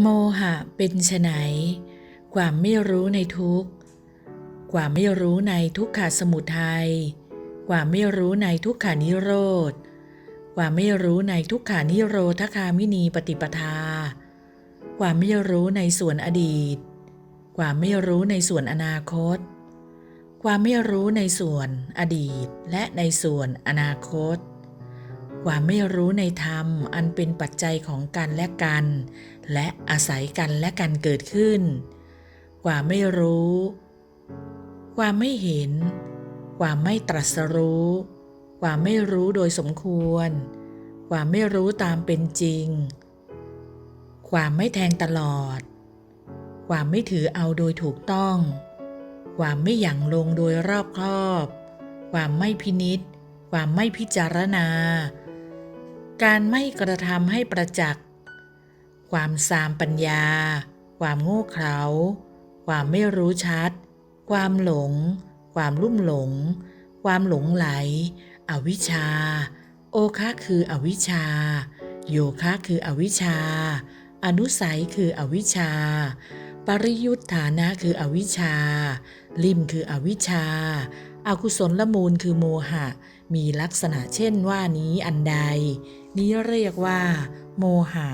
โมหะเป็นไฉนความไม่รู้ในทุกข์ ความไม่รู้ในทุกขสมุทัย ความไม่รู้ในทุกขานิโรธ ความไม่รู้ในทุกขานิโรธคามินีปฏิปทา ความไม่รู้ในส่วนอดีต ความไม่รู้ในส่วนอนาคต ความไม่รู้ในส่วนอดีตและในส่วนอนาคต ความไม่รู้ในธรรมอันเป็นปัจจัยของกันและกัน และอาศัยกันและกันเกิดขึ้น ความไม่รู้ ความไม่เห็น ความไม่ตรัสรู้ ความไม่รู้โดยสมควร ความไม่รู้ตามเป็นจริง ความไม่แทงตลอด ความไม่ถือเอาโดยถูกต้อง ความไม่หยั่งลงโดยรอบครอบ ความไม่พินิษความไม่พิจารณา การไม่กระทำให้ประจักษ์ ความสามปัญญา ความโง่เขลา ความไม่รู้ชัด ความหลง ความลุ่มหลง ความหลงไหล อวิชชา โอคะคืออวิชชา โยคะคืออวิชชา อนุสัยคืออวิชชา ปริยุทธานะคืออวิชชา ลิมคืออวิชชาอากุศลละมูลคือโมหะ มีลักษณะเช่นว่านี้อันใด นี้เรียกว่า โมหะ